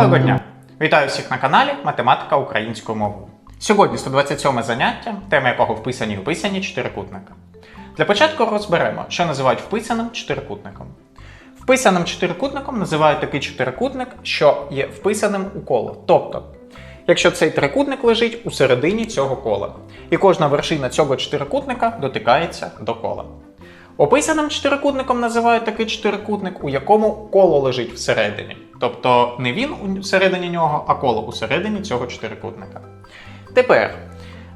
Доброго дня! Вітаю всіх на каналі Математика українською мовою. Сьогодні 127 заняття, тема якого вписані і описані чотирикутника. Для початку розберемо, що називають вписаним чотирикутником. Вписаним чотирикутником називають такий чотирикутник, що є вписаним у коло. Тобто, якщо цей трикутник лежить у середині цього кола, і кожна вершина цього чотирикутника дотикається до кола. Описаним чотирикутником називають такий чотирикутник, у якому коло лежить всередині. Тобто не він у середині нього, а коло усередині цього чотирикутника. Тепер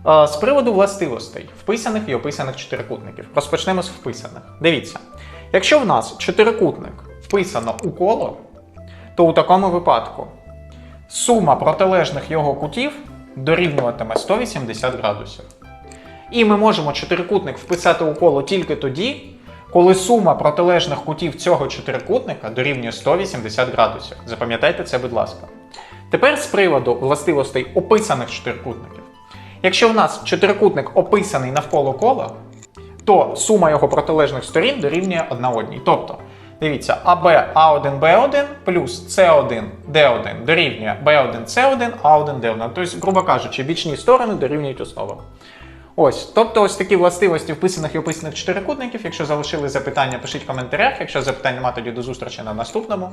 е, з приводу властивостей вписаних і описаних чотирикутників. Розпочнемо з вписаних. Дивіться, якщо в нас чотирикутник вписано у коло, то у такому випадку сума протилежних його кутів дорівнюватиме 180 градусів. І ми можемо чотирикутник вписати у коло тільки тоді, коли сума протилежних кутів цього чотирикутника дорівнює 180 градусів. Запам'ятайте це, будь ласка. Тепер з приводу властивостей описаних чотирикутників. Якщо в нас чотирикутник описаний навколо кола, то сума його протилежних сторін дорівнює одна одній. Тобто, дивіться, АБ А1 Б1 плюс С1 Д1 дорівнює Б1 С1 А1 Д1. Тобто, грубо кажучи, бічні сторони дорівнюють основам. Ось, тобто ось такі властивості вписаних і описаних чотирикутників. Якщо залишили запитання, пишіть в коментарях. Якщо запитань мати тоді до зустрічі на наступному.